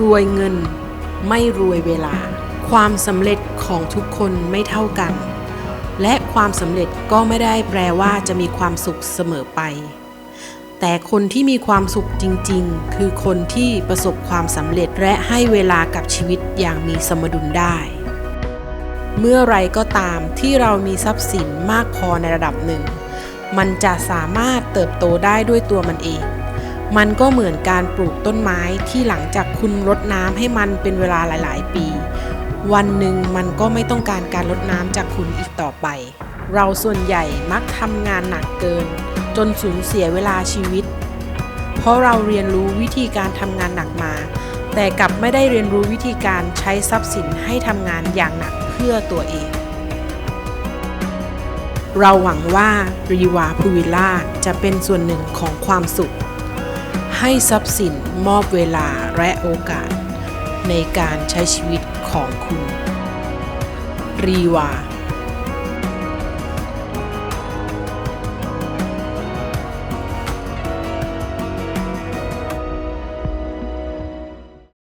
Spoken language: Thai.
รวยเงิน ไม่รวยเวลา ความสำเร็จของทุกคนไม่เท่ากัน และความสำเร็จก็ไม่ได้แปลว่าจะมีความสุขเสมอไป แต่คนที่มีความสุขจริงๆ คือคนที่ประสบความสำเร็จและให้เวลากับชีวิตอย่างมีสมดุลได้ เมื่อไรก็ตามที่เรามีทรัพย์สินมากพอในระดับหนึ่ง มันจะสามารถเติบโตได้ด้วยตัวมันเอง มันก็เหมือนการปลูกต้นไม้ที่หลังจากคุณรดน้ำให้มันเป็นเวลาหลาย ๆ ปี วันหนึ่งมันก็ไม่ต้องการการรดน้ำจากคุณอีกต่อไป เราส่วนใหญ่มักทำงานหนักเกิน จนสูญเสียเวลาชีวิต เพราะเราเรียนรู้วิธีการทำงานหนักมา แต่กลับไม่ได้เรียนรู้วิธีการใช้ทรัพย์สินให้ทำงานอย่างหนักเพื่อตัวเอง เราหวังว่ารีวาพูวิลล่าจะเป็นส่วนหนึ่งของความสุข ให้ทรัพย์สินมอบเวลาและโอกาส ในการใช้ชีวิตของคุณ รีวา